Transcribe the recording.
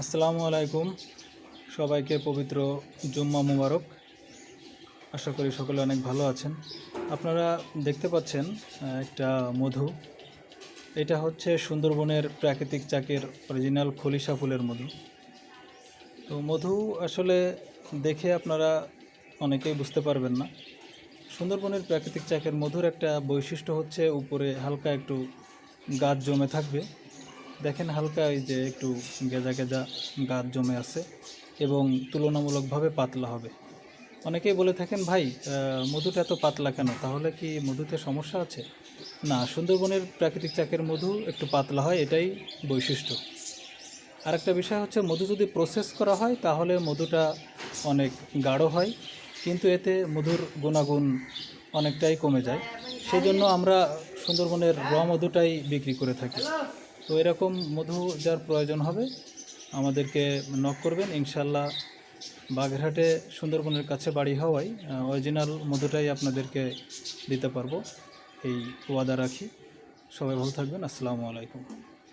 আসসালামু আলাইকুম। সবাইকে পবিত্র জুম্মা মুবারক। আশা করি সকলে অনেক ভালো আছেন। আপনারা দেখতে পাচ্ছেন একটা মধু। এটা হচ্ছে সুন্দরবনের প্রাকৃতিক চাকের অরিজিনাল খলিশা ফুলের মধু। তো মধু আসলে দেখে আপনারা অনেকেই বুঝতে পারবেন না। সুন্দরবনের প্রাকৃতিক চাকের মধুর একটা বৈশিষ্ট্য হচ্ছে উপরে হালকা একটু গাছ জমে থাকবে। দেখেন হালকা এই যে একটু গেজা গেজা গাছ জমে আছে এবং তুলনামূলকভাবে পাতলা হবে। অনেকেই বলে থাকেন, ভাই মধুটা এত পাতলা কেন? তাহলে কি মধুতে সমস্যা আছে? না, সুন্দরবনের প্রাকৃতিক চাকের মধু একটু পাতলা হয়, এটাই বৈশিষ্ট্য। আরেকটা বিষয় হচ্ছে, মধু যদি প্রসেস করা হয়, তাহলে মধুটা অনেক গাঢ় হয়, কিন্তু এতে মধুর গুণাগুণ অনেকটাই কমে যায়। সেই জন্য আমরা সুন্দরবনের র মধুটাই বিক্রি করে থাকি। তো এরকম মধু যার প্রয়োজন হবে, আমাদেরকে নক করবেন। ইনশাল্লাহ বাগেরহাটে সুন্দরবনের কাছে বাড়ি হওয়ায় অরিজিনাল মধুটাই আপনাদেরকে দিতে পারব। এই ওয়াদা রাখি। সবাই ভালো থাকবেন। আসসালামু আলাইকুম।